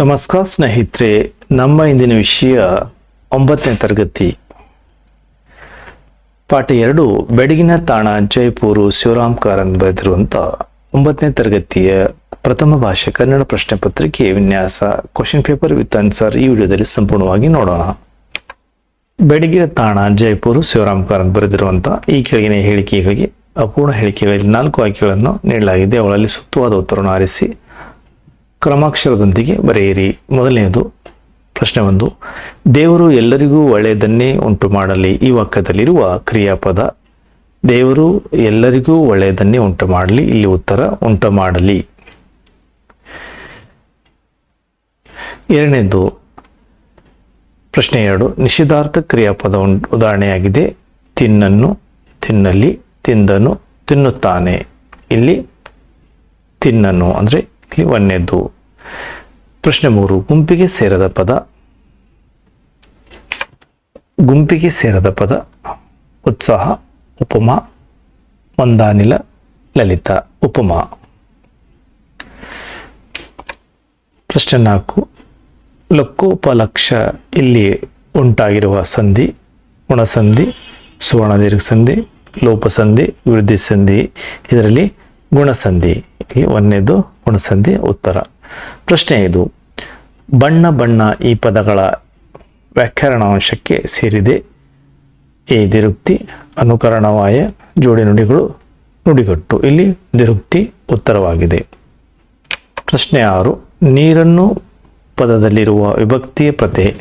ನಮಸ್ಕಾರ ಸ್ನೇಹಿತರೆ, ನಮ್ಮ ಇಂದಿನ ವಿಷಯ ಒಂಬತ್ತನೇ ತರಗತಿ. ಪಾಠ ಎರಡು, ಬೆಡಗಿನ ತಾಣ ಜೈಪುರು ಶಿವರಾಮ್ ಕಾರಂತ್ ಬರೆದಿರುವಂಥ ಒಂಬತ್ತನೇ ತರಗತಿಯ ಪ್ರಥಮ ಭಾಷೆ ಕನ್ನಡ ಪ್ರಶ್ನೆ ಪತ್ರಿಕೆ ವಿನ್ಯಾಸ ಕ್ವಶನ್ ಪೇಪರ್ ವಿತ್ ಆನ್ಸರ್ ಈ ವಿಡಿಯೋದಲ್ಲಿ ಸಂಪೂರ್ಣವಾಗಿ ನೋಡೋಣ. ಬೆಡಗಿನ ತಾಣ ಜೈಪುರು ಶಿವರಾಮ್ ಕಾರಂತ್ ಬರೆದಿರುವಂಥ ಈ ಕೆಳಗಿನ ಹೇಳಿಕೆಗಳಿಗೆ ಅಪೂರ್ಣ ಹೇಳಿಕೆಗಳಲ್ಲಿ ನಾಲ್ಕು ಆಯ್ಕೆಗಳನ್ನು ನೀಡಲಾಗಿದೆ. ಅವುಗಳಲ್ಲಿ ಸೂಕ್ತವಾದ ಉತ್ತರವನ್ನು ಆರಿಸಿ ಕ್ರಮಾಕ್ಷರದೊಂದಿಗೆ ಬರೆಯಿರಿ. ಮೊದಲನೆಯದು, ಪ್ರಶ್ನೆ ಒಂದು. ದೇವರು ಎಲ್ಲರಿಗೂ ಒಳ್ಳೆಯದನ್ನೇ ಉಂಟು ಮಾಡಲಿ. ಈ ವಾಕ್ಯದಲ್ಲಿರುವ ಕ್ರಿಯಾಪದ, ದೇವರು ಎಲ್ಲರಿಗೂ ಒಳ್ಳೆಯದನ್ನೇ ಉಂಟು ಮಾಡಲಿ. ಇಲ್ಲಿ ಉತ್ತರ, ಉಂಟು ಮಾಡಲಿ. ಎರಡನೇದು, ಪ್ರಶ್ನೆ ಎರಡು. ನಿಷೇಧಾರ್ಥ ಕ್ರಿಯಾಪದ ಉದಾಹರಣೆಯಾಗಿದೆ. ತಿನ್ನನ್ನು ತಿನ್ನಲಿ, ತಿಂದನು ತಿನ್ನುತ್ತಾನೆ. ಇಲ್ಲಿ ತಿನ್ನನು ಅಂದರೆ ಇಲ್ಲಿ ಒಂದನೇದು ಪ್ರಶ್ನೆ ಮೂರು, ಗುಂಪಿಗೆ ಸೇರದ ಪದ. ಗುಂಪಿಗೆ ಸೇರದ ಪದ. ಉತ್ಸಾಹ, ಉಪಮ, ಮಂದಾನಿಲ, ಲಲಿತ, ಉಪಮ. ಪ್ರಶ್ನೆ ನಾಲ್ಕು ಲಕ್ಕೋಪಲಕ್ಷ ಇಲ್ಲಿ ಉಂಟಾಗಿರುವ ಸಂಧಿ, ಗುಣಸಂಧಿ, ಸುವರ್ಣ ದೀರ್ಘ ಸಂಧಿ ಲೋಪಸಂಧಿ ವೃದ್ಧಿ ಸಂಧಿ. ಇದರಲ್ಲಿ ಗುಣಸಂಧಿ ಒಂದನೇದು ಗುಣಸಂಧಿ ಉತ್ತರ. ಪ್ರಶ್ನೆ ಇದು. ಬಣ್ಣ ಬಣ್ಣ ಈ ಪದಗಳ ವ್ಯಾಕರಣಾಂಶಕ್ಕೆ ಸೇರಿದೆ. ಎ ದಿರುಕ್ತಿ, ಅನುಕರಣವಾಯ, ಜೋಡಿ ನುಡಿಗಳು, ನುಡಿಗಟ್ಟು. ಇಲ್ಲಿ ದಿರುಕ್ತಿ ಉತ್ತರವಾಗಿದೆ. ಪ್ರಶ್ನೆ ಆರು. ನೀರನ್ನು ಪದದಲ್ಲಿರುವ ವಿಭಕ್ತಿಯ ಪ್ರತೆ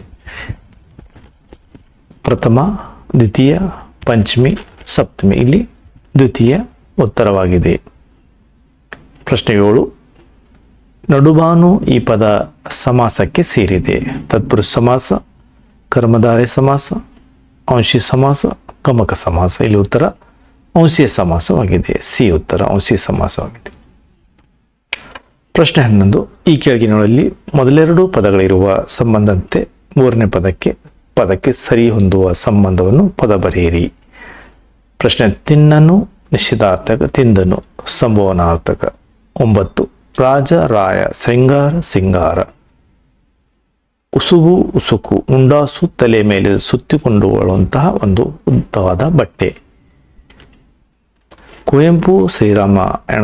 ಪ್ರಥಮ, ದ್ವಿತೀಯ, ಪಂಚಮಿ, ಸಪ್ತಮಿ. ಇಲ್ಲಿ ದ್ವಿತೀಯ ಉತ್ತರವಾಗಿದೆ. ಪ್ರಶ್ನೆ ಏಳು ನಡುಬಾನು ಈ ಪದ ಸಮಾಸಕ್ಕೆ ಸೇರಿದೆ. ತತ್ಪುರುಷ ಸಮಾಸ, ಕರ್ಮಧಾರೆ ಸಮಾಸ ಅಂಶಿ ಸಮಾಸ, ಕಮಕ ಸಮಾಸ. ಇಲ್ಲಿ ಉತ್ತರ ಅಂಶೀಯ ಸಮಾಸವಾಗಿದೆ. ಸಿ ಉತ್ತರ ಅಂಶೀಯ ಸಮಾಸವಾಗಿದೆ. ಪ್ರಶ್ನೆ ಹನ್ನೊಂದು. ಈ ಕೆಳಗಿನಲ್ಲಿ ಮೊದಲೆರಡು ಪದಗಳಿರುವ ಸಂಬಂಧಂತೆ ಮೂರನೇ ಪದಕ್ಕೆ ಪದಕ್ಕೆ ಸರಿ ಹೊಂದುವ ಸಂಬಂಧವನ್ನು ಪದ ಬರೆಯಿರಿ. ಪ್ರಶ್ನೆ ತಿನ್ನನು, ನಿಶ್ಚಿತಾರ್ಥಕ ತಿಂದನು, ಸಂಭವನಾರ್ಥಕ. ಒಂಬತ್ತು. ರಾಜ, ರಾಯ, ಶೃಂಗಾರ, ಸಿಂಗಾರ. ಉಸುಬು, ಉಸುಕು, ಉಂಡಾಸು, ತಲೆ ಮೇಲೆ ಸುತ್ತಿಕೊಂಡುಕೊಳ್ಳುವಂತಹ ಒಂದು ಉದ್ದವಾದ ಬಟ್ಟೆ. ಕುವೆಂಪು, ಶ್ರೀರಾಮ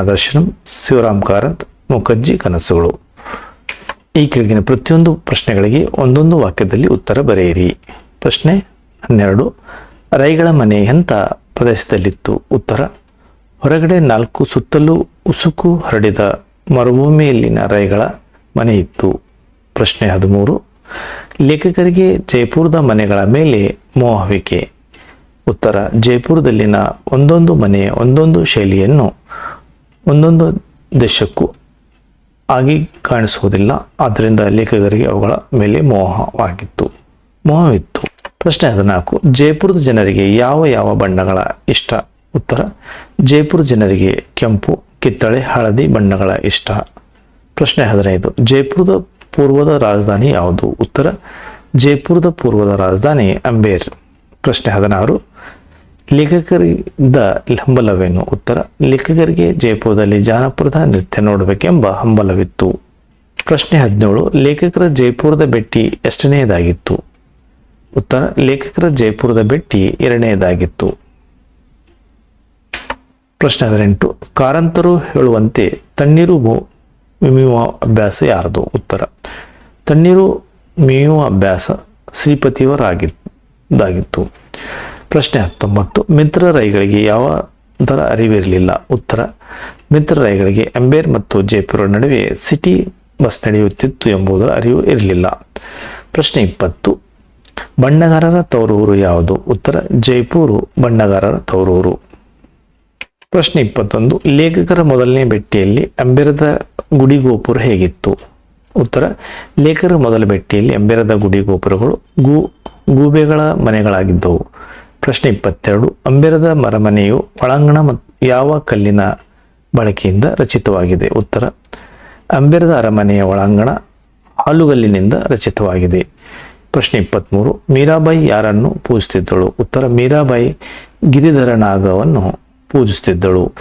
ದರ್ಶನಂ ಶಿವರಾಮ್ ಕಾರಂತ್, ಮುಖರ್ಜಿ, ಕನಸುಗಳು. ಈ ಕೆಳಗಿನ ಪ್ರತಿಯೊಂದು ಪ್ರಶ್ನೆಗಳಿಗೆ ಒಂದೊಂದು ವಾಕ್ಯದಲ್ಲಿ ಉತ್ತರ ಬರೆಯಿರಿ. ಪ್ರಶ್ನೆ ಹನ್ನೆರಡು. ರೈಗಳ ಮನೆ ಎಂಥ ಪ್ರದೇಶದಲ್ಲಿತ್ತು? ಉತ್ತರ ಹೊರಗಡೆ ನಾಲ್ಕು ಸುತ್ತಲೂ ಉಸುಕು ಹರಡಿದ ಮರುಭೂಮಿಯಲ್ಲಿನ ರೈಗಳ ಇತ್ತು ಪ್ರಶ್ನೆ ಹದಿಮೂರು. ಲೇಖಕರಿಗೆ ಜೈಪುರದ ಮನೆಗಳ ಮೇಲೆ ಮೋಹವಿಕೆ. ಉತ್ತರ, ಜೈಪುರದಲ್ಲಿನ ಒಂದೊಂದು ಮನೆಯ ಒಂದೊಂದು ಶೈಲಿಯನ್ನು ಒಂದೊಂದು ದೇಶಕ್ಕೂ ಆಗಿ ಕಾಣಿಸುವುದಿಲ್ಲ. ಆದ್ದರಿಂದ ಲೇಖಕರಿಗೆ ಅವುಗಳ ಮೇಲೆ ಮೋಹವಾಗಿತ್ತು. ಮೋಹವಿತ್ತು. ಪ್ರಶ್ನೆ ಹದಿನಾಲ್ಕು. ಜೈಪುರದ ಜನರಿಗೆ ಯಾವ ಯಾವ ಬಣ್ಣಗಳ ಇಷ್ಟ? ಉತ್ತರ, ಜೈಪುರ ಜನರಿಗೆ ಕೆಂಪು, ಕಿತ್ತಳೆ, ಹಳದಿ ಬಣ್ಣಗಳ ಇಷ್ಟ. ಪ್ರಶ್ನೆ ಹದಿನೈದು, ಜೈಪುರದ ಪೂರ್ವದ ರಾಜಧಾನಿ ಯಾವುದು? ಉತ್ತರ, ಜೈಪುರದ ಪೂರ್ವದ ರಾಜಧಾನಿ ಅಂಬೇರ್. ಪ್ರಶ್ನೆ ಹದಿನಾರು, ಲೇಖಕರಿದ್ದ ಹಂಬಲವೇನು? ಉತ್ತರ, ಲೇಖಕರಿಗೆ ಜೈಪುರದಲ್ಲಿ ಜಾನಪದ ನೃತ್ಯ ನೋಡಬೇಕೆಂಬ ಹಂಬಲವಿತ್ತು. ಪ್ರಶ್ನೆ ಹದಿನೇಳು, ಲೇಖಕರ ಜೈಪುರದ ಬೆಟ್ಟಿ ಎಷ್ಟನೆಯದಾಗಿತ್ತು? ಉತ್ತರ, ಲೇಖಕರ ಜೈಪುರದ ಬೆಟ್ಟಿ ಎರಡನೆಯದಾಗಿತ್ತು. ಪ್ರಶ್ನೆ ಹದಿನೆಂಟು. ಕಾರಂತರು ಹೇಳುವಂತೆ ತಣ್ಣೀರು ಮೇಯುವ ಅಭ್ಯಾಸ ಯಾರದು? ಉತ್ತರ. ತಣ್ಣೀರು ಮೇಯುವ ಅಭ್ಯಾಸ ಶ್ರೀಪತಿಯವರಾಗಿದ್ದಾಗಿತ್ತು. ಪ್ರಶ್ನೆ ಹತ್ತೊಂಬತ್ತು. ಮಿತ್ರ ರೈಗಳಿಗೆ ಯಾವ ದರ ಅರಿವಿರಲಿಲ್ಲ? ಉತ್ತರ. ಮಿತ್ರ ರೈಗಳಿಗೆ ಅಂಬೇರ್ ಮತ್ತು ಜೈಪುರ ನಡುವೆ ಸಿಟಿ ಬಸ್ ನಡೆಯುತ್ತಿತ್ತು ಎಂಬುದರ ಅರಿವು ಇರಲಿಲ್ಲ. ಪ್ರಶ್ನೆ ಇಪ್ಪತ್ತು. ಬಣ್ಣಗಾರರ ತವರೂರು ಯಾವುದು? ಉತ್ತರ. ಜೈಪುರು ಬಣ್ಣಗಾರರ ತವರೂರು. ಪ್ರಶ್ನೆ ಇಪ್ಪತ್ತೊಂದು, ಲೇಖಕರ ಮೊದಲನೇ ಬೆಟ್ಟಿಯಲ್ಲಿ ಅಂಬೆರದ ಗುಡಿ ಗೋಪುರ ಹೇಗಿತ್ತು? ಉತ್ತರ, ಲೇಖಕರ ಮೊದಲ ಬೆಟ್ಟಿಯಲ್ಲಿ ಅಂಬೆರದ ಗುಡಿ ಗೋಪುರಗಳು ಗೂ, ಗೂಬೆಗಳ ಮನೆಗಳಾಗಿದ್ದವು. ಪ್ರಶ್ನೆ ಇಪ್ಪತ್ತೆರಡು, ಅಂಬೆರದ ಮರಮನೆಯು ಒಳಾಂಗಣ ಮತ್ತು ಯಾವ ಕಲ್ಲಿನ ಬಳಕೆಯಿಂದ ರಚಿತವಾಗಿದೆ? ಉತ್ತರ, ಅಂಬೆರದ ಅರಮನೆಯ ಒಳಾಂಗಣ ಹಾಲುಗಲ್ಲಿನಿಂದ ರಚಿತವಾಗಿದೆ. ಪ್ರಶ್ನೆ ಇಪ್ಪತ್ತ್ಮೂರು ಮೀರಾಬಾಯಿ ಯಾರನ್ನು ಪೂಜಿಸುತ್ತಿದ್ದಳು? ಉತ್ತರ, ಮೀರಾಬಾಯಿ ಗಿರಿಧರ ನಾಗವನ್ನು ಪೂಜಿಸುತ್ತಿದ್ದಳು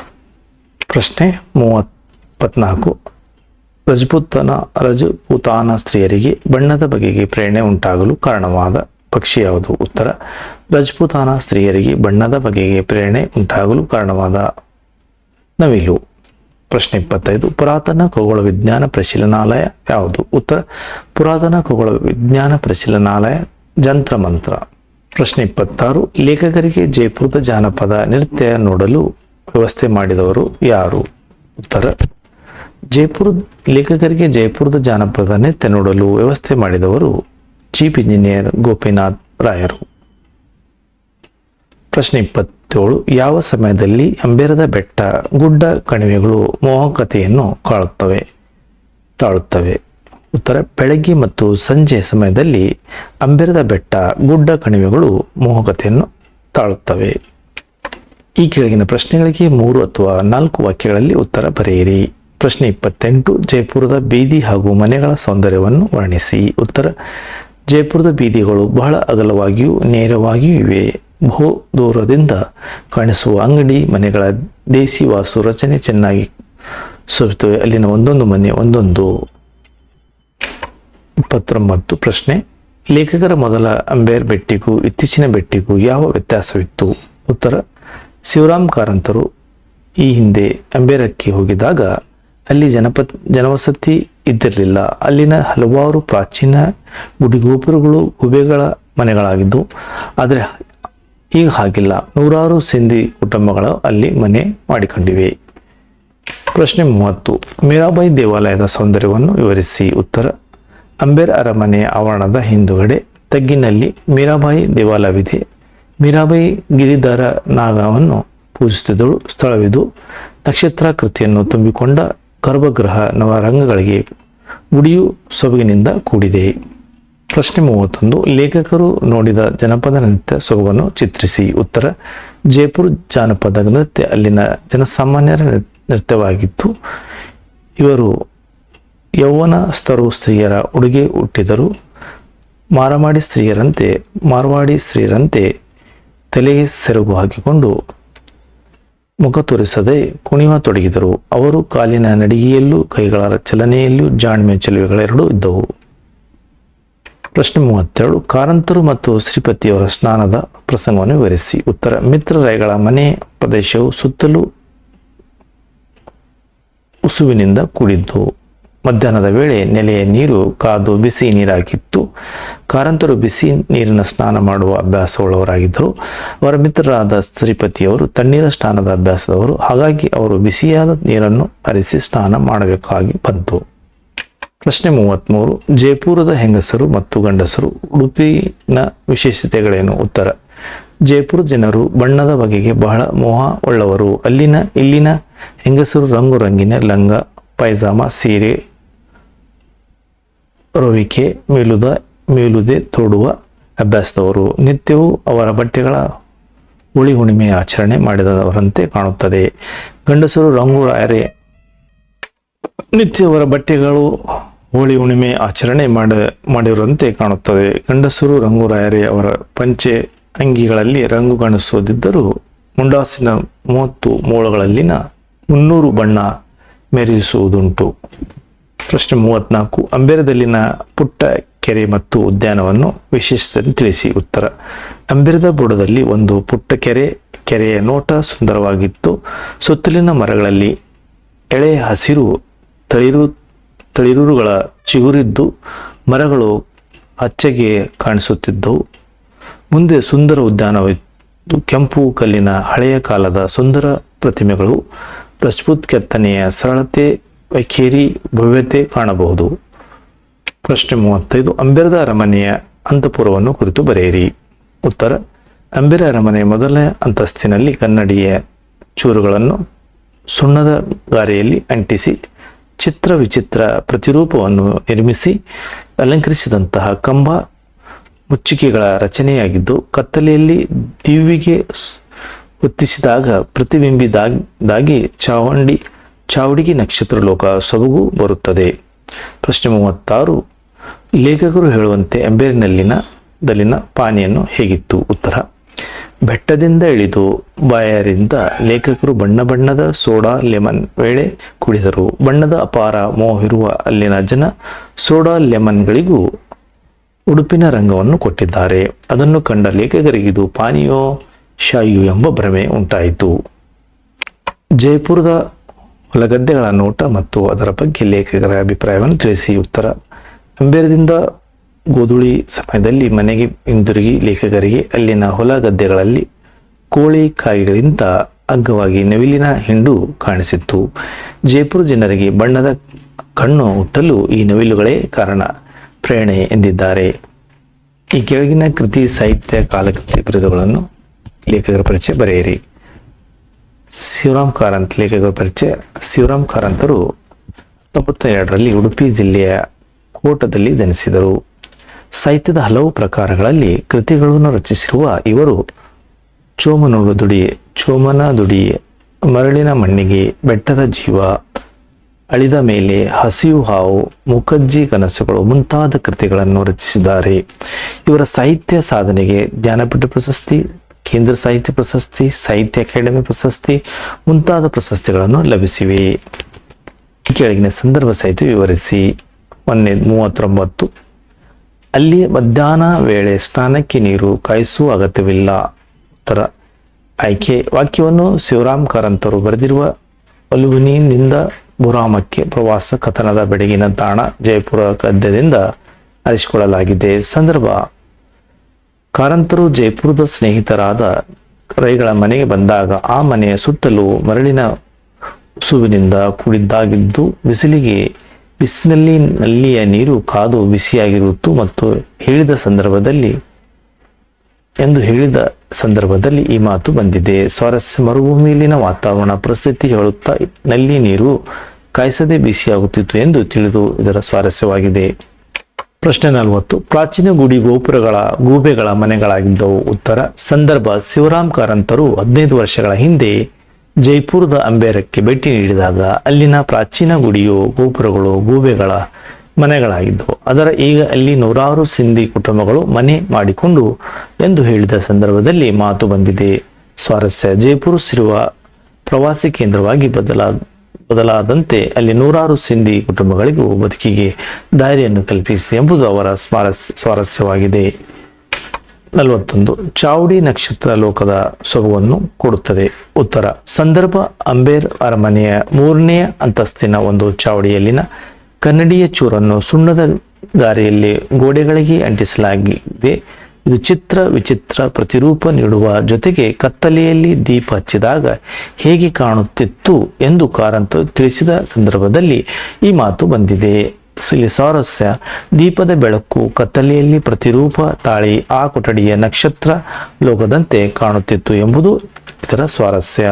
ಪ್ರಶ್ನೆ ಮೂವತ್ ಇಪ್ಪತ್ನಾಲ್ಕು ರಜಪೂತನ ರಜಪೂತಾನ ಸ್ತ್ರೀಯರಿಗೆ ಬಣ್ಣದ ಬಗೆಗೆ ಪ್ರೇರಣೆ ಉಂಟಾಗಲು ಕಾರಣವಾದ ಪಕ್ಷಿ ಯಾವುದು? ಉತ್ತರ, ರಜಪೂತಾನ ಸ್ತ್ರೀಯರಿಗೆ ಬಣ್ಣದ ಬಗೆಗೆ ಪ್ರೇರಣೆ ಉಂಟಾಗಲು ಕಾರಣವಾದ ನವಿಲು. ಪ್ರಶ್ನೆ ಇಪ್ಪತ್ತೈದು, ಪುರಾತನ ಖಗೋಳ ವಿಜ್ಞಾನ ಪರಿಶೀಲನಾಲಯ ಯಾವುದು? ಉತ್ತರ, ಪುರಾತನ ಖಗೋಳ ವಿಜ್ಞಾನ ಪರಿಶೀಲನಾಲಯ ಜಂತ್ರ ಮಂತ್ರ ಪ್ರಶ್ನೆ ಇಪ್ಪತ್ತಾರು, ಲೇಖಕರಿಗೆ ಜೈಪುರದ ಜಾನಪದ ನೃತ್ಯ ನೋಡಲು ವ್ಯವಸ್ಥೆ ಮಾಡಿದವರು ಯಾರು? ಉತ್ತರ ಜೈಪುರ ಲೇಖಕರಿಗೆ ಜೈಪುರದ ಜಾನಪದ ನೃತ್ಯ ನೋಡಲು ವ್ಯವಸ್ಥೆ ಮಾಡಿದವರು ಚೀಫ್ ಇಂಜಿನಿಯರ್ ಗೋಪಿನಾಥ್ ರಾಯರು. ಪ್ರಶ್ನೆ ಇಪ್ಪತ್ತೇಳು, ಯಾವ ಸಮಯದಲ್ಲಿ ಅಂಬೇರದ ಬೆಟ್ಟ ಗುಡ್ಡ ಕಣಿವೆಗಳು ಮೋಹಕತೆಯನ್ನು ಕಾಳುತ್ತವೆ, ತಾಳುತ್ತವೆ? ಉತ್ತರ ಬೆಳಗ್ಗೆ ಮತ್ತು ಸಂಜೆ ಸಮಯದಲ್ಲಿ ಅಂಬೆರದ ಬೆಟ್ಟ, ಗುಡ್ಡ ಕಣಿವೆಗಳು ಮೋಹಕತೆಯನ್ನು ತಾಳುತ್ತವೆ. ಈ ಕೆಳಗಿನ ಪ್ರಶ್ನೆಗಳಿಗೆ ಮೂರು ಅಥವಾ ನಾಲ್ಕು ವಾಕ್ಯಗಳಲ್ಲಿ ಉತ್ತರ ಬರೆಯಿರಿ. ಪ್ರಶ್ನೆ ಇಪ್ಪತ್ತೆಂಟು, ಜೈಪುರದ ಬೀದಿ ಹಾಗೂ ಮನೆಗಳ ಸೌಂದರ್ಯವನ್ನು ವರ್ಣಿಸಿ. ಉತ್ತರ, ಜೈಪುರದ ಬೀದಿಗಳು ಬಹಳ ಅಗಲವಾಗಿಯೂ ನೇರವಾಗಿಯೂ ಇವೆ. ಬಹು ದೂರದಿಂದ ಕಾಣಿಸುವ ಅಂಗಡಿ, ಮನೆಗಳ ದೇಸಿ ವಾಸು ರಚನೆ ಚೆನ್ನಾಗಿ ಸೋರುತ್ತವೆ ಅಲ್ಲಿನ ಒಂದೊಂದು ಮನೆ ಒಂದೊಂದು. ಇಪ್ಪತ್ತೊಂಬತ್ತು ಪ್ರಶ್ನೆ, ಲೇಖಕರ ಮೊದಲ ಅಂಬೇರ್ ಬೆಟ್ಟಿಗೂ ಇತ್ತೀಚಿನ ಬೆಟ್ಟಿಗೂ ಯಾವ ವ್ಯತ್ಯಾಸವಿತ್ತು? ಉತ್ತರ, ಶಿವರಾಮ್ ಕಾರಂತರು ಈ ಹಿಂದೆ ಅಂಬೇರಕ್ಕೆ ಹೋಗಿದಾಗ ಅಲ್ಲಿ ಜನಪದ ಜನವಸತಿ ಇದ್ದಿರಲಿಲ್ಲ. ಅಲ್ಲಿನ ಹಲವಾರು ಪ್ರಾಚೀನ ಗುಡಿಗೋಪುರಗಳು ಗುಬೆಗಳ ಮನೆಗಳಾಗಿದ್ದು, ಆದರೆ ಈಗ ಹಾಗಿಲ್ಲ. ನೂರಾರು ಸಿಂಧಿ ಕುಟುಂಬಗಳು ಅಲ್ಲಿ ಮನೆ ಮಾಡಿಕೊಂಡಿವೆ. ಪ್ರಶ್ನೆ ಮೂವತ್ತು, ಮೀರಾಬಾಯಿ ದೇವಾಲಯದ ಸೌಂದರ್ಯವನ್ನು ವಿವರಿಸಿ. ಉತ್ತರ ಅಂಬೇರ್ ಅರಮನೆ ಆವರಣದ ಹಿಂದುಗಡೆ ತಗ್ಗಿನಲ್ಲಿ ಮೀರಾಬಾಯಿ ದೇವಾಲಯವಿದೆ. ಮೀರಾಬಾಯಿ ಗಿರಿಧಾರ ನಾಗವನ್ನು ಪೂಜಿಸುತ್ತಿದ್ದಳು ಸ್ಥಳವಿದು ನಕ್ಷತ್ರಾಕೃತಿಯನ್ನು ತುಂಬಿಕೊಂಡ ಗರ್ಭಗೃಹ ನವರಂಗಗಳಿಗೆ ಗುಡಿಯು ಸೊಬಗಿನಿಂದ ಕೂಡಿದೆ. ಪ್ರಶ್ನೆ ಮೂವತ್ತೊಂದು, ಲೇಖಕರು ನೋಡಿದ ಜನಪದ ನೃತ್ಯ ಸೊಬಗನ್ನು ಚಿತ್ರಿಸಿ. ಉತ್ತರ, ಜೈಪುರ್ ಜಾನಪದ ನೃತ್ಯ, ಅಲ್ಲಿನ ಜನಸಾಮಾನ್ಯರ ನೃತ್ಯವಾಗಿತ್ತು. ಇವರು ಯೌವನಸ್ಥರು ಸ್ತ್ರೀಯರ ಉಡುಗೆ ಹುಟ್ಟಿದರು ಮಾರಮಾಡಿ ಸ್ತ್ರೀಯರಂತೆ, ಮಾರ್ವಾಡಿ ಸ್ತ್ರೀಯರಂತೆ ತಲೆಗೆ ಸೆರಗು ಹಾಕಿಕೊಂಡು ಮುಖ ತೋರಿಸದೆ ಕುಣಿಯುವ ತೊಡಗಿದರು. ಅವರು ಕಾಲಿನ ನಡಿಗೆಯಲ್ಲೂ ಕೈಗಳ ಚಲನೆಯಲ್ಲೂ ಜಾಣ್ಮೆ ಚೆಲುವೆಗಳೆರಡೂ ಇದ್ದವು. ಪ್ರಶ್ನೆ ಮೂವತ್ತೆರಡು, ಕಾರಂತರು ಮತ್ತು ಶ್ರೀಪತಿಯವರ ಸ್ನಾನದ ಪ್ರಸಂಗವನ್ನು ವಿವರಿಸಿ. ಉತ್ತರ ಮಿತ್ರರಾಯಗಳ ಮನೆ ಪ್ರದೇಶವು ಸುತ್ತಲೂ ಉಸುವಿನಿಂದ ಕೂಡಿದ್ದು. ಮಧ್ಯಾಹ್ನದ ವೇಳೆ ನೆಲೆಯ ನೀರು ಕಾದು ಬಿಸಿ ನೀರಾಗಿತ್ತು. ಕಾರಂತರು ಬಿಸಿ ನೀರಿನ ಸ್ನಾನ ಮಾಡುವ ಅಭ್ಯಾಸವುಳ್ಳವರಾಗಿದ್ದರು. ಅವರ ಮಿತ್ರರಾದ ಶ್ರೀಪತಿಯವರು ತಣ್ಣೀರ ಸ್ನಾನದ ಅಭ್ಯಾಸದವರು. ಹಾಗಾಗಿ ಅವರು ಬಿಸಿಯಾದ ನೀರನ್ನು ಹರಿಸಿ ಸ್ನಾನ ಮಾಡಬೇಕಾಗಿ ಬಂತು. ಪ್ರಶ್ನೆ ಮೂವತ್ತ್ಮೂರು ಜೈಪುರದ ಹೆಂಗಸರು ಮತ್ತು ಗಂಡಸರು ಉಡುಪಿನ ವಿಶೇಷತೆಗಳೇನು? ಉತ್ತರ. ಜೈಪುರ ಜನರು ಬಣ್ಣದ ಬಗೆಗೆ ಬಹಳ ಮೋಹ ಉಳ್ಳವರು. ಅಲ್ಲಿನ ಇಲ್ಲಿನ ಹೆಂಗಸರು ರಂಗು ರಂಗಿನ ಲಂಗ, ಪೈಜಾಮ, ಸೀರೆ ರೋವಿಕೆ, ಮೇಲುದ, ಮೇಲುದೆ ತೋಡುವ ಅಭ್ಯಾಸದವರು. ನಿತ್ಯವೂ ಅವರ ಬಟ್ಟೆಗಳ ಹುಳಿ ಹುಣ್ಣಿಮೆ ಆಚರಣೆ ಮಾಡಿದವರಂತೆ ಕಾಣುತ್ತದೆ. ಗಂಡಸರು ರಂಗು ರಾಯರೆ ನಿತ್ಯ ಅವರ ಬಟ್ಟೆಗಳು ಹೋಳಿ ಹುಣ್ಣಿಮೆ ಆಚರಣೆ ಮಾಡ, ಮಾಡಿರುವಂತೆ ಕಾಣುತ್ತದೆ. ಗಂಡಸರು ರಂಗುರಾಯರೇ, ಅವರ ಪಂಚೆ ಅಂಗಿಗಳಲ್ಲಿ ರಂಗು ಕಾಣಿಸುವುದಿದ್ದರೂ ಮುಂಡಾಸಿನ ಮೂವತ್ತು ಮೂಳಗಳಲ್ಲಿನ ಮುನ್ನೂರು ಬಣ್ಣ ಮೆರೆಯಿಸುವುದುಂಟು. ಪ್ರಶ್ನೆ ಮೂವತ್ನಾಲ್ಕು. ಅಂಬೇರದಲ್ಲಿನ ಪುಟ್ಟ ಕೆರೆ ಮತ್ತು ಉದ್ಯಾನವನ್ನು ವಿಶೇಷತೆ ತಿಳಿಸಿ ಉತ್ತರ. ಅಂಬೇರದ ಬುಡದಲ್ಲಿ ಒಂದು ಪುಟ್ಟ ಕೆರೆ, ಕೆರೆಯ ನೋಟ ಸುಂದರವಾಗಿತ್ತು. ಸುತ್ತಲಿನ ಮರಗಳಲ್ಲಿ ಎಳೆ ಹಸಿರು, ತಳಿರು ತಳಿರುಗಳ ಚಿಗುರಿದ್ದು ಮರಗಳು ಅಚ್ಚಗೆ ಕಾಣಿಸುತ್ತಿದ್ದವು. ಮುಂದೆ ಸುಂದರ ಉದ್ಯಾನವಿತ್ತು. ಕೆಂಪು ಕಲ್ಲಿನ ಹಳೆಯ ಕಾಲದ ಸುಂದರ ಪ್ರತಿಮೆಗಳು ರಜಪೂತ್ ಕೆತ್ತನೆಯ ಸರಳತೆ ವೈಖೇರಿ ಭವ್ಯತೆ ಕಾಣಬಹುದು. ಪ್ರಶ್ನೆ ಮೂವತ್ತೈದು ಅಂಬೆರದ ಅರಮನೆಯ ಅಂತಃಪುರವನ್ನು ಕುರಿತು ಬರೆಯಿರಿ. ಉತ್ತರ ಅಂಬೆರ ಅರಮನೆ ಮೊದಲ ಅಂತಸ್ತಿನಲ್ಲಿ ಕನ್ನಡಿಯ ಚೂರುಗಳನ್ನು ಸುಣ್ಣದ ಗಾರೆಯಲ್ಲಿ ಅಂಟಿಸಿ, ಚಿತ್ರ ವಿಚಿತ್ರ ಪ್ರತಿರೂಪವನ್ನು ನಿರ್ಮಿಸಿ, ಅಲಂಕರಿಸಿದಂತಹ ಕಂಬ ಮುಚ್ಚಿಕೆಗಳ ರಚನೆಯಾಗಿದ್ದು, ಕತ್ತಲೆಯಲ್ಲಿ ದಿವಿಗೆ ಹೊತ್ತಿಸಿದಾಗ ಪ್ರತಿಬಿಂಬಿದಾಗಿ ಚಾವಂಡಿ ಚಾವಡಿಗೆ ನಕ್ಷತ್ರ ಲೋಕ ಸೊಬಗು ಬರುತ್ತದೆ. ಪ್ರಶ್ನೆ ಮೂವತ್ತಾರು. ಲೇಖಕರು ಹೇಳುವಂತೆ ಅಂಬೇರಿನಲ್ಲಿನ ದಲ್ಲಿನ ಪಾನಿಯನ್ನು ಹೇಗಿತ್ತು? ಉತ್ತರ, ಬೆಟ್ಟದಿಂದ ಇಳಿದು ಬಾಯರಿಂದ ಲೇಖಕರು ಬಣ್ಣ ಬಣ್ಣದ ಸೋಡಾ, ಲೆಮನ್ ವೇಳೆ ಕುಡಿದರು. ಬಣ್ಣದ ಅಪಾರ ಮೋಹಿರುವ ಅಲ್ಲಿನ ಜನ ಸೋಡಾ, ಲೆಮನ್ಗಳಿಗೂ ಉಡುಪಿನ ರಂಗವನ್ನು ಕೊಟ್ಟಿದ್ದಾರೆ. ಅದನ್ನು ಕಂಡ ಲೇಖಕರಿಗಿದು ಪಾನೀಯೋ ಶಾಯಿಯೋ ಎಂಬ ಭ್ರಮೆ ಉಂಟಾಯಿತು. ಜೈಪುರದ ಹೊಲಗದ್ದೆಗಳ ನೋಟ ಮತ್ತು ಅದರ ಬಗ್ಗೆ ಲೇಖಕರ ಅಭಿಪ್ರಾಯವನ್ನು ತಿಳಿಸಿ ಉತ್ತರ. ಅಂಬೇರದಿಂದ ಗೋಧುಳಿ ಸಮಯದಲ್ಲಿ ಮನೆಗೆ ಹಿಂದಿರುಗಿ ಲೇಖಕರಿಗೆ ಅಲ್ಲಿನ ಹೊಲ ಗದ್ದೆಗಳಲ್ಲಿ ಕೋಳಿ ಕಾಯಿಗಳಿಂದ ಅಗ್ಗವಾಗಿ ನವಿಲಿನ ಹಿಂಡು ಕಾಣಿಸಿತ್ತು. ಜೈಪುರ ಜನರಿಗೆ ಬಣ್ಣದ ಕಣ್ಣು ಹುಟ್ಟಲು ಈ ನವಿಲುಗಳೇ ಕಾರಣ, ಪ್ರೇರಣೆ ಎಂದಿದ್ದಾರೆ. ಈ ಕೆಳಗಿನ ಕೃತಿ ಸಾಹಿತ್ಯ ಕಾಲಕೃತಿ ಬಿರುದುಗಳನ್ನು ಲೇಖಕರ ಪರಿಚಯ ಬರೆಯಿರಿ. ಶಿವರಾಮ್ ಕಾರಂತ್ ಲೇಖಕರ ಪರಿಚಯ. ಶಿವರಾಮ್ ಕಾರಂತರು ತೊಂಬತ್ತ ಎರಡರಲ್ಲಿ ಉಡುಪಿ ಜಿಲ್ಲೆಯ ಕೋಟದಲ್ಲಿ ಜನಿಸಿದರು. ಸಾಹಿತ್ಯದ ಹಲವು ಪ್ರಕಾರಗಳಲ್ಲಿ ಕೃತಿಗಳನ್ನು ರಚಿಸಿರುವ ಇವರು ಚೋಮನೋಡು ದುಡಿ, ಚೋಮನ ದುಡಿ, ಮರಳಿನ ಮಣ್ಣಿಗೆ ಬೆಟ್ಟದ ಜೀವ, ಅಳಿದ ಮೇಲೆ ಹಸಿವು ಹಾವು, ಮುಖಜ್ಜಿ ಕನಸುಗಳು ಮುಂತಾದ ಕೃತಿಗಳನ್ನು ರಚಿಸಿದ್ದಾರೆ. ಇವರ ಸಾಹಿತ್ಯ ಸಾಧನೆಗೆ ಜ್ಞಾನಪೀಠ ಪ್ರಶಸ್ತಿ ಕೇಂದ್ರ ಸಾಹಿತ್ಯ ಪ್ರಶಸ್ತಿ, ಸಾಹಿತ್ಯ ಅಕಾಡೆಮಿ ಪ್ರಶಸ್ತಿ ಮುಂತಾದ ಪ್ರಶಸ್ತಿಗಳನ್ನು ಲಭಿಸಿವೆ. ಕೆಳಗಿನ ಸಂದರ್ಭ ಸಹಿತ ವಿವರಿಸಿ. ಮೊನ್ನೆ ಮೂವತ್ತೊಂಬತ್ತು. ಅಲ್ಲಿ ಮಧ್ಯಾಹ್ನ ವೇಳೆ ಸ್ನಾನಕ್ಕೆ ನೀರು ಕಾಯಿಸುವ ಅಗತ್ಯವಿಲ್ಲ. ಉತ್ತರ. ಆಯ್ಕೆ ವಾಕ್ಯವನ್ನು ಶಿವರಾಮ್ ಕಾರಂತರು ಬರೆದಿರುವ ಅಲುವಿನಿಂದ ಬುರಾಮಕ್ಕೆ ಪ್ರವಾಸ ಕಥನದ ಬೆಡಗಿನ ತಾಣ ಜಯಪುರ ಗದ್ಯದಿಂದ ಆರಿಸಿಕೊಳ್ಳಲಾಗಿದೆ ಸಂದರ್ಭ ಕಾರಂತರು ಜೈಪುರದ ಸ್ನೇಹಿತರಾದ ರೈಗಳ ಮನೆಗೆ ಬಂದಾಗ ಆ ಮನೆಯ ಸುತ್ತಲೂ ಮರಳಿನ ಉಸುವಿನಿಂದ ಕೂಡಿದ್ದಾಗಿದ್ದು ಬಿಸಿಲಿಗೆ ಬಿಸಿನಲ್ಲಿ ನಲ್ಲಿಯ ನೀರು ಕಾದು ಬಿಸಿಯಾಗಿರುತ್ತು ಮತ್ತು ಹೇಳಿದ ಸಂದರ್ಭದಲ್ಲಿ ಎಂದು ಹೇಳಿದ ಸಂದರ್ಭದಲ್ಲಿ ಈ ಮಾತು ಬಂದಿದೆ. ಸ್ವಾರಸ್ಯ ಮರುಭೂಮಿಯಲ್ಲಿನ ವಾತಾವರಣ ಪರಿಸ್ಥಿತಿ ಹೇಳುತ್ತಾ ನಲ್ಲಿ ನೀರು ಕಾಯಿಸದೆ ಬಿಸಿಯಾಗುತ್ತಿತ್ತು ಎಂದು ತಿಳಿದು ಇದರ ಸ್ವಾರಸ್ಯವಾಗಿದೆ. ಪ್ರಶ್ನೆ ನಲವತ್ತು. ಪ್ರಾಚೀನ ಗುಡಿ ಗೋಪುರಗಳ, ಗೂಬೆಗಳ ಮನೆಗಳಾಗಿದ್ದವು. ಉತ್ತರ, ಸಂದರ್ಭ ಶಿವರಾಮ್ ಕಾರಂತರು ಹದಿನೈದು ವರ್ಷಗಳ ಹಿಂದೆ ಜೈಪುರದ ಅಂಬೇರಕ್ಕೆ ಭೇಟಿ ನೀಡಿದಾಗ ಅಲ್ಲಿನ ಪ್ರಾಚೀನ ಗುಡಿಯು, ಗೋಪುರಗಳು, ಗೂಬೆಗಳ ಮನೆಗಳಾಗಿದ್ದವು. ಅದರ ಈಗ ಅಲ್ಲಿ ನೂರಾರು ಸಿಂಧಿ ಕುಟುಂಬಗಳು ಮನೆ ಮಾಡಿಕೊಂಡು ಎಂದು ಹೇಳಿದ ಸಂದರ್ಭದಲ್ಲಿ ಮಾತು ಬಂದಿದೆ. ಸ್ವಾರಸ್ಯ, ಜೈಪುರ ಸಿರುವ ಪ್ರವಾಸಿ ಕೇಂದ್ರವಾಗಿ ಬದಲಾ ಬದಲಾದಂತೆ ಅಲ್ಲಿ ನೂರಾರು ಸಿಂಧಿ ಕುಟುಂಬಗಳಿಗೂ ಬದುಕಿಗೆ ದಾರಿಯನ್ನು ಕಲ್ಪಿಸಿದೆ ಎಂಬುದು ಅವರ ಸ್ಮಾರಸ್ ಸ್ವಾರಸ್ಯವಾಗಿದೆ. ನಲವತ್ತೊಂದು, ಚಾವಡಿ ನಕ್ಷತ್ರ ಲೋಕದ ಸೊಬವನ್ನು ಕೊಡುತ್ತದೆ. ಉತ್ತರ, ಸಂದರ್ಭ, ಅಂಬೇರ್ ಅರಮನೆಯ ಮೂರನೆಯ ಅಂತಸ್ತಿನ ಒಂದು ಚಾವಡಿಯಲ್ಲಿನ ಕನ್ನಡಿಯ ಚೂರನ್ನು ಸುಣ್ಣದ ಗಾರೆಯಲ್ಲಿ ಗೋಡೆಗಳಿಗೆ ಅಂಟಿಸಲಾಗಿದೆ. ಇದು ಚಿತ್ರ ವಿಚಿತ್ರ ಪ್ರತಿರೂಪ ನೀಡುವ ಜೊತೆಗೆ ಕತ್ತಲೆಯಲ್ಲಿ ದೀಪ ಹಚ್ಚಿದಾಗ ಹೇಗೆ ಕಾಣುತ್ತಿತ್ತು ಎಂದು ಕಾರಂತ ತಿಳಿಸಿದ ಸಂದರ್ಭದಲ್ಲಿ ಈ ಮಾತು ಬಂದಿದೆ. ಇಲ್ಲಿ ಸಾರಸ್ಯ, ದೀಪದ ಬೆಳಕು, ಕತ್ತಲೆಯಲ್ಲಿ ಪ್ರತಿರೂಪ, ತಾಳಿ, ಆ ಕೊಠಡಿಯ ನಕ್ಷತ್ರ ಲೋಕದಂತೆ ಕಾಣುತ್ತಿತ್ತು ಎಂಬುದು ಇದರ ಸ್ವಾರಸ್ಯ.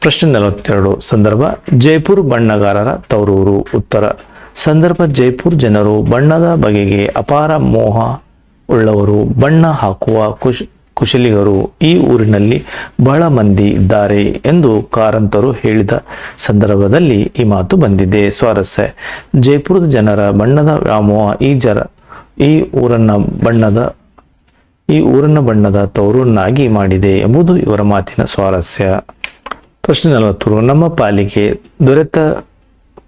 ಪ್ರಶ್ನೆ ನಲವತ್ತೆರಡು, ಸಂದರ್ಭ, ಜೈಪುರ್ ಬಣ್ಣಗಾರರ ತವರೂರು, ಉತ್ತರ. ಸಂದರ್ಭ, ಜೈಪುರ್ ಜನರು ಬಣ್ಣದ ಬಗೆಗೆ ಅಪಾರ ಮೋಹ ಉಳ್ಳವರು, ಬಣ್ಣ ಹಾಕುವ ಕುಶ್, ಕುಶಲಿಗರು ಈ ಊರಿನಲ್ಲಿ ಬಹಳ ಮಂದಿ ಇದ್ದಾರೆ ಎಂದು ಕಾರಂತರು ಹೇಳಿದ ಸಂದರ್ಭದಲ್ಲಿ ಈ ಮಾತು ಬಂದಿದೆ. ಸ್ವಾರಸ್ಯ. ಜೈಪುರದ ಜನರ ಬಣ್ಣದ ವ್ಯಾಮೋಹ ಈ ಜರ, ಈ ಊರನ್ನ ಬಣ್ಣದ, ಈ ಊರನ್ನ ಬಣ್ಣದ ತವರನ್ನಾಗಿ ಮಾಡಿದೆ ಎಂಬುದು ಇವರ ಮಾತಿನ ಸ್ವಾರಸ್ಯ. ಪ್ರಶ್ನೆ ನಲವತ್ತರು ನಮ್ಮ ಪಾಲಿಗೆ ದೊರೆತ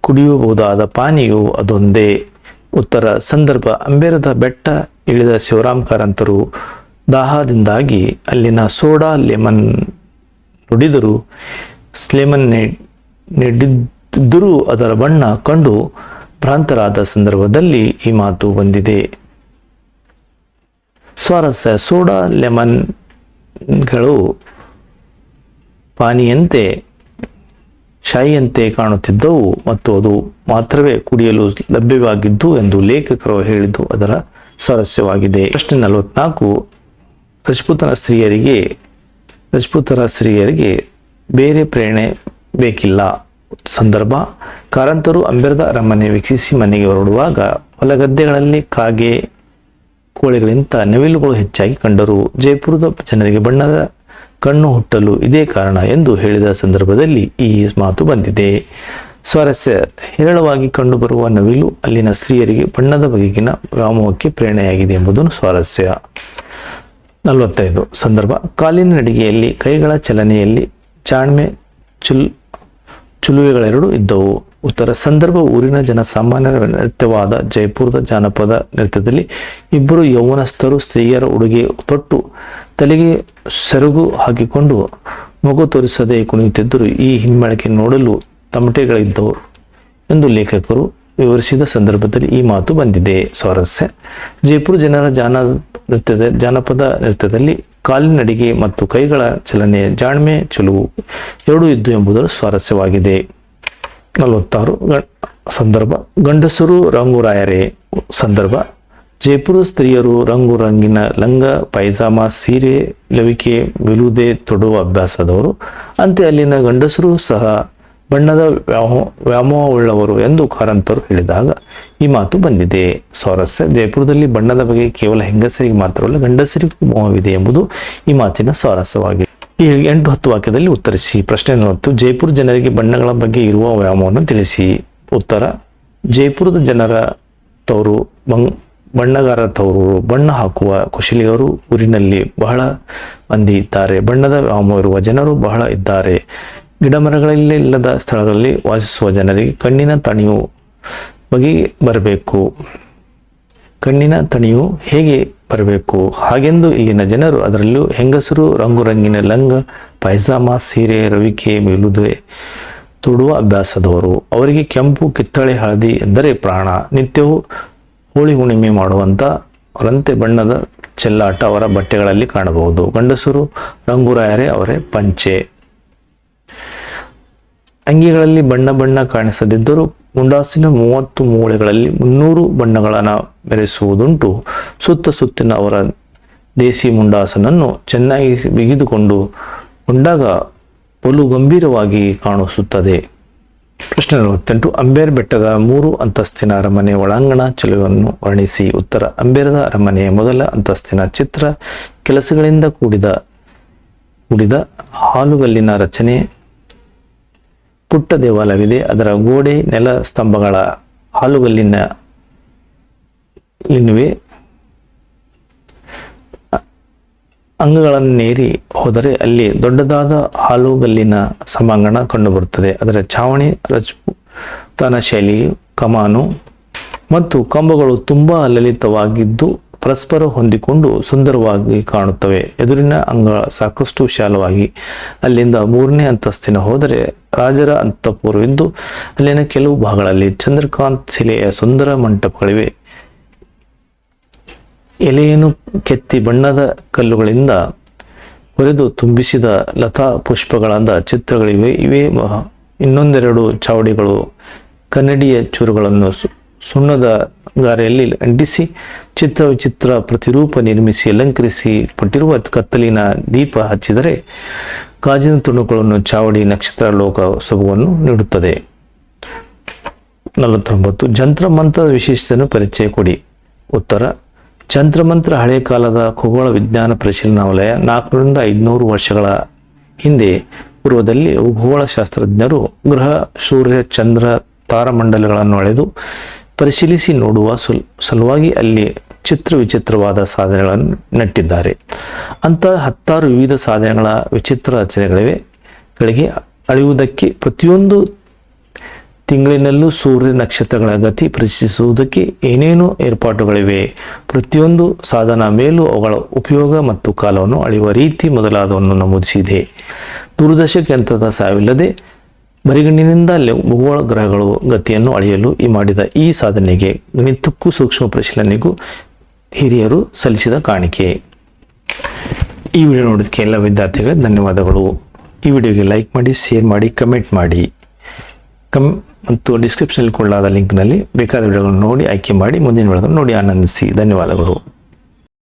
ಕುಡಿಯಬಹುದಾದ ಪಾನೀಯವು ಅದೊಂದೇ? ಉತ್ತರ. ಸಂದರ್ಭ. ಅಂಬೇರದ ಬೆಟ್ಟ ಇಳಿದ ಶಿವರಾಮ್ ಕಾರಂತರು ದಾಹದಿಂದಾಗಿ ಅಲ್ಲಿನ ಸೋಡಾ ಲೆಮನ್ ನುಡಿದರು. ಲೆಮನ್ ನೀಡಿದ್ದರೂ ಅದರ ಬಣ್ಣ ಕಂಡು ಭ್ರಾಂತರಾದ ಸಂದರ್ಭದಲ್ಲಿ ಈ ಮಾತು ಬಂದಿದೆ. ಸ್ವಾರಸ್ಯ ಸೋಡಾ ಲೆಮನ್ಗಳು ಪಾನಿಯಂತೆ, ಶಾಯಿಯಂತೆ ಕಾಣುತ್ತಿದ್ದವು ಮತ್ತು ಅದು ಮಾತ್ರವೇ ಕುಡಿಯಲು ಲಭ್ಯವಾಗಿದ್ದು ಎಂದು ಲೇಖಕರು ಹೇಳಿದ್ದು. ಅದರ ಸ್ವಾರಸ್ಯವಾಗಿದೆ ಪ್ರಶ್ನೆ ನಲವತ್ನಾಲ್ಕು, ರಜಪೂತನ ಸ್ತ್ರೀಯರಿಗೆ, ರಜಪೂತರ ಸ್ತ್ರೀಯರಿಗೆ ಬೇರೆ ಪ್ರೇರಣೆ ಬೇಕಿಲ್ಲ. ಸಂದರ್ಭ, ಕಾರಂತರು ಅಂಬೆರದ ಅರಮನೆ ವೀಕ್ಷಿಸಿ ಮನೆಗೆ ಹೊರಡುವಾಗ ಹೊಲಗದ್ದೆಗಳಲ್ಲಿ ಕಾಗೆ ಕೋಳಿಗಳಿಂತ ನವಿಲುಗಳು ಹೆಚ್ಚಾಗಿ ಕಂಡರು. ಜೈಪುರದ ಜನರಿಗೆ ಬಣ್ಣದ ಕಣ್ಣು ಹುಟ್ಟಲು ಇದೇ ಕಾರಣ ಎಂದು ಹೇಳಿದ ಸಂದರ್ಭದಲ್ಲಿ ಈ ಮಾತು ಬಂದಿದೆ. ಸ್ವಾರಸ್ಯ ಹೇರಳವಾಗಿ ಕಂಡುಬರುವ ನವಿಲು ಅಲ್ಲಿನ ಸ್ತ್ರೀಯರಿಗೆ ಬಣ್ಣದ ಬಗೆಗಿನ ವ್ಯಾಮೋಹಕ್ಕೆ ಪ್ರೇರಣೆಯಾಗಿದೆ ಎಂಬುದನ್ನು ಸ್ವಾರಸ್ಯ. ನಲವತ್ತೈದು. ಸಂದರ್ಭ. ಕಾಲಿನ ನಡಿಗೆಯಲ್ಲಿ, ಕೈಗಳ ಚಲನೆಯಲ್ಲಿ ಚಾಣ್ಮೆ ಚುಲ್, ಚುಲುವೆಗಳೆರಡು ಇದ್ದವು. ಉತ್ತರ. ಸಂದರ್ಭ. ಊರಿನ ಜನಸಾಮಾನ್ಯರ ನೃತ್ಯವಾದ ಜೈಪುರದ ಜಾನಪದ ನೃತ್ಯದಲ್ಲಿ ಇಬ್ಬರು ಯೌವನಸ್ಥರು ಸ್ತ್ರೀಯರ ಉಡುಗೆ ತೊಟ್ಟು ತಲೆಗೆ ಸೆರಗು ಹಾಕಿಕೊಂಡು ಮಗು ತೋರಿಸದೆ ಕುಣಿಯುತ್ತಿದ್ದರು. ಈ ಹಿಮ್ಮಳಕೆ ನೋಡಲು ತಮಟೆಗಳಿದ್ದವು ಎಂದು ಲೇಖಕರು ವಿವರಿಸಿದ ಸಂದರ್ಭದಲ್ಲಿ ಈ ಮಾತು ಬಂದಿದೆ. ಸ್ವಾರಸ್ಯ. ಜೈಪುರ ಜನರ ಜಾನ ನೃತ್ಯದ ಜಾನಪದ ನೃತ್ಯದಲ್ಲಿ ಕಾಲಿನಡಿಗೆ ಮತ್ತು ಕೈಗಳ ಚಲನೆ ಜಾಣ್ಮೆ ಚಲುವು ಎರಡೂ ಇದ್ದು ಎಂಬುದರ ಸ್ವಾರಸ್ಯವಾಗಿದೆ. ನಲವತ್ತಾರು ಸಂದರ್ಭ. ಗಂಡಸರು ರಂಗುರಾಯರೇ. ಸಂದರ್ಭ. ಜೈಪುರ ಸ್ತ್ರೀಯರು ರಂಗು ರಂಗಿನ ಲಂಗ, ಪೈಜಾಮ, ಸೀರೆ, ಲವಿಕೆ ವಿಲುದೆ ತೊಡುವ ಅಭ್ಯಾಸದವರು, ಅಂತೆ ಅಲ್ಲಿನ ಗಂಡಸರು ಸಹ ಬಣ್ಣದ ವ್ಯಾಮೋ, ವ್ಯಾಮೋಹವುಳ್ಳವರು ಎಂದು ಕಾರಂತರು ಹೇಳಿದಾಗ ಈ ಮಾತು ಬಂದಿದೆ. ಸ್ವಾರಸ್ಯ ಜೈಪುರದಲ್ಲಿ ಬಣ್ಣದ ಬಗ್ಗೆ ಕೇವಲ ಹೆಂಗಸರಿಗೆ ಮಾತ್ರವಲ್ಲ, ಗಂಡಸರಿಗೂ ಮೋಹವಿದೆ ಎಂಬುದು ಈ ಮಾತಿನ ಸ್ವಾರಸ್ಯವಾಗಿದೆ ಈ ಎಂಟು ಹತ್ತು ವಾಕ್ಯದಲ್ಲಿ ಉತ್ತರಿಸಿ. ಪ್ರಶ್ನೆ ಜೈಪುರ ಜನರಿಗೆ ಬಣ್ಣಗಳ ಬಗ್ಗೆ ಇರುವ ವ್ಯಾಮೋಹವನ್ನು ತಿಳಿಸಿ. ಉತ್ತರ ಜೈಪುರದ ಜನರ ತವರು, ಬಂಗ್, ಬಣ್ಣಗಾರರ ತವರು, ಬಣ್ಣ ಹಾಕುವ ಕುಶಲಿಯರು ಊರಿನಲ್ಲಿ ಬಹಳ ಮಂದಿ ಇದ್ದಾರೆ. ಬಣ್ಣದ ವ್ಯಾಮೋಹ ಇರುವ ಜನರು ಬಹಳ ಇದ್ದಾರೆ. ಗಿಡಮರಗಳಲ್ಲಿ ಇಲ್ಲದ ಸ್ಥಳಗಳಲ್ಲಿ ವಾಸಿಸುವ ಜನರಿಗೆ ಕಣ್ಣಿನ ತಣಿಯು ಬಗೆ ಬರಬೇಕು. ಕಣ್ಣಿನ ತಣಿಯು ಹೇಗೆ ಬರಬೇಕು? ಹಾಗೆಂದು ಇಲ್ಲಿನ ಜನರು ಅದರಲ್ಲೂ ಹೆಂಗಸರು ರಂಗು ರಂಗಿನ ಲಂಗ, ಪೈಜಾಮ, ಸೀರೆ, ರವಿಕೆ, ಮೇಲುದೆ ತೊಡುವ ಅಭ್ಯಾಸದವರು. ಅವರಿಗೆ ಕೆಂಪು, ಕಿತ್ತಳೆ, ಹಳದಿ ಎಂದರೆ ಪ್ರಾಣ. ನಿತ್ಯವೂ ಹೋಳಿ ಹುಣಿಮೆ ಮಾಡುವಂತ ರಂತೆ ಬಣ್ಣದ ಚೆಲ್ಲಾಟ ಅವರ ಬಟ್ಟೆಗಳಲ್ಲಿ ಕಾಣಬಹುದು. ಗಂಡಸರು ರಂಗುರಾಯರೇ ಅವರೇ ಪಂಚೆ. ಅಂಗಿಗಳಲ್ಲಿ ಬಣ್ಣ ಬಣ್ಣ ಕಾಣಿಸದಿದ್ದರೂ ಮುಂಡಾಸಿನ ಮೂವತ್ತು ಮೂಳೆಗಳಲ್ಲಿ ಮುನ್ನೂರು ಬಣ್ಣಗಳನ್ನು ಮೆರೆಸುವುದುಂಟು. ಸುತ್ತ ಸುತ್ತಿನ ಅವರ ದೇಸಿ ಮುಂಡಾಸನನ್ನು ಚೆನ್ನಾಗಿ ಬಿಗಿದುಕೊಂಡು ಉಂಡಾಗ ಬಲು ಗಂಭೀರವಾಗಿ ಕಾಣಿಸುತ್ತದೆ. ಪ್ರಶ್ನೆ ನಲವತ್ತೆಂಟು, ಅಂಬೇರ್ ಬೆಟ್ಟದ ಮೂರು ಅಂತಸ್ತಿನ ಅರಮನೆ ಒಳಾಂಗಣ ಚಲುವನ್ನು ವರ್ಣಿಸಿ ಉತ್ತರ. ಅಂಬೇರದ ಅರಮನೆಯ ಮೊದಲ ಅಂತಸ್ತಿನ ಚಿತ್ರ ಕೆಲಸಗಳಿಂದ ಕೂಡಿದ ಕೂಡಿದ ಹಾಲುಗಲ್ಲಿನ ರಚನೆ ಪುಟ್ಟ ದೇವಾಲಯವಿದೆ. ಅದರ ಗೋಡೆ, ನೆಲ ಸ್ತಂಭಗಳ ಹಾಲುಗಲ್ಲಿನ ಅಂಗಗಳನ್ನು ನೇರಿ ಹೋದರೆ ಅಲ್ಲಿ ದೊಡ್ಡದಾದ ಹಾಲುಗಲ್ಲಿನ ಸಮಾಂಗಣ ಕಂಡುಬರುತ್ತದೆ. ಅದರ ಛಾವಣಿ, ರಜಪೂತಾನ ಶೈಲಿಯು ಕಮಾನು ಮತ್ತು ಕಂಬಗಳು ತುಂಬಾ ಲಲಿತವಾಗಿದ್ದು ಪರಸ್ಪರ ಹೊಂದಿಕೊಂಡು ಸುಂದರವಾಗಿ ಕಾಣುತ್ತವೆ. ಎದುರಿನ ಅಂಗ ಸಾಕಷ್ಟು ವಿಶಾಲವಾಗಿ. ಅಲ್ಲಿಂದ ಮೂರನೇ ಅಂತಸ್ತಿನ ಹೋದರೆ ರಾಜರ ಅಂತಃಪುರವಿದ್ದು ಅಲ್ಲಿನ ಕೆಲವು ಭಾಗಗಳಲ್ಲಿ ಚಂದ್ರಕಾಂತ್ ಶಿಲೆಯ ಸುಂದರ ಮಂಟಪಗಳಿವೆ. ಎಲೆಯನ್ನು ಕೆತ್ತಿ ಬಣ್ಣದ ಕಲ್ಲುಗಳಿಂದ ಕೊರೆದು ತುಂಬಿಸಿದ ಲತಾ ಪುಷ್ಪಗಳಾದ ಚಿತ್ರಗಳಿವೆ. ಇವೆ ಇನ್ನೊಂದೆರಡು ಚಾವಡಿಗಳು. ಕನ್ನಡಿಯ ಚೂರುಗಳನ್ನು ಸುಣ್ಣದ ಗಾರೆಯಲ್ಲಿ ಅಂಟಿಸಿ ಚಿತ್ರ ವಿಚಿತ್ರ ಪ್ರತಿರೂಪ ನಿರ್ಮಿಸಿ, ಅಲಂಕರಿಸಿ ಪಟ್ಟಿರುವ ಕತ್ತಲಿನ ದೀಪ ಹಚ್ಚಿದರೆ ಗಾಜಿನ ತುಣುಕುಗಳನ್ನು ಚಾವಡಿ ನಕ್ಷತ್ರ ಲೋಕ ಸೊಬಗನ್ನು ನೀಡುತ್ತದೆ. ನಲವತ್ತೊಂಬತ್ತು, ಜಂತ್ರಮಂತ್ರದ ವಿಶೇಷತೆಯನ್ನು ಪರಿಚಯ ಕೊಡಿ. ಉತ್ತರ, ಜಂತ್ರಮಂತ್ರ ಹಳೆ ಕಾಲದ ಖಗೋಳ ವಿಜ್ಞಾನ ಪರಿಶೀಲನಾ ವಲಯ ನಾಲ್ಕರಿಂದ ಐದುನೂರು ವರ್ಷಗಳ ಹಿಂದೆ ಪೂರ್ವದಲ್ಲಿ ಖಗೋಳ ಶಾಸ್ತ್ರಜ್ಞರು ಗ್ರಹ ಸೂರ್ಯ ಚಂದ್ರ ತಾರಮಂಡಲಗಳನ್ನು ಅಳೆದು ಪರಿಶೀಲಿಸಿ ನೋಡುವ ಸುಲ್, ಸಲುವಾಗಿ ಅಲ್ಲಿ ಚಿತ್ರ ವಿಚಿತ್ರವಾದ ಸಾಧನೆಗಳನ್ನು ನೆಟ್ಟಿದ್ದಾರೆ. ಅಂತ ಹತ್ತಾರು ವಿವಿಧ ಸಾಧನೆಗಳ ವಿಚಿತ್ರ ರಚನೆಗಳಿವೆ. ಗಳಿಗೆ ಅಳೆಯುವುದಕ್ಕೆ ಪ್ರತಿಯೊಂದು ತಿಂಗಳಿನಲ್ಲೂ ಸೂರ್ಯ ನಕ್ಷತ್ರಗಳ ಗತಿ ಪರೀಕ್ಷಿಸುವುದಕ್ಕೆ ಏನೇನು ಏರ್ಪಾಟುಗಳಿವೆ ಪ್ರತಿಯೊಂದು ಸಾಧನ ಮೇಲೂ ಅವುಗಳ ಉಪಯೋಗ ಮತ್ತು ಕಾಲವನ್ನು ಅಳೆಯುವ ರೀತಿ ಮೊದಲಾದವನ್ನು ನಮೂದಿಸಿದೆ. ದೂರದರ್ಶಕ ಯಂತ್ರದ ಸಾವಿಲ್ಲದೆ ಬರಿಗಣ್ಣಿನಿಂದ ಭೂಗೋಳ ಗ್ರಹಗಳು ಗತಿಯನ್ನು ಅಳೆಯಲು ಈ ಮಾಡಿದ ಈ ಸಾಧನೆಗೆ ಗಣಿತಕ್ಕೂ ಸೂಕ್ಷ್ಮ ಪರಿಶೀಲನೆಗೂ ಹಿರಿಯರು ಸಲ್ಲಿಸಿದ ಕಾಣಿಕೆ. ಈ ವಿಡಿಯೋ ನೋಡೋದಕ್ಕೆ ಎಲ್ಲ ವಿದ್ಯಾರ್ಥಿಗಳಿಗೆ ಧನ್ಯವಾದಗಳು. ಈ ವಿಡಿಯೋಗೆ ಲೈಕ್ ಮಾಡಿ, ಶೇರ್ ಮಾಡಿ, ಕಮೆಂಟ್ ಮಾಡಿ. ಕಮ್ ಮತ್ತು ಡಿಸ್ಕ್ರಿಪ್ಷನಲ್ಲಿ ಕೊಡಲಾದ ಲಿಂಕ್ನಲ್ಲಿ ಬೇಕಾದ ವಿಡಿಯೋಗಳನ್ನು ನೋಡಿ ಆಯ್ಕೆ ಮಾಡಿ, ಮುಂದಿನ ವಿಡಿಯೋಗಳನ್ನು ನೋಡಿ ಆನಂದಿಸಿ. ಧನ್ಯವಾದಗಳು.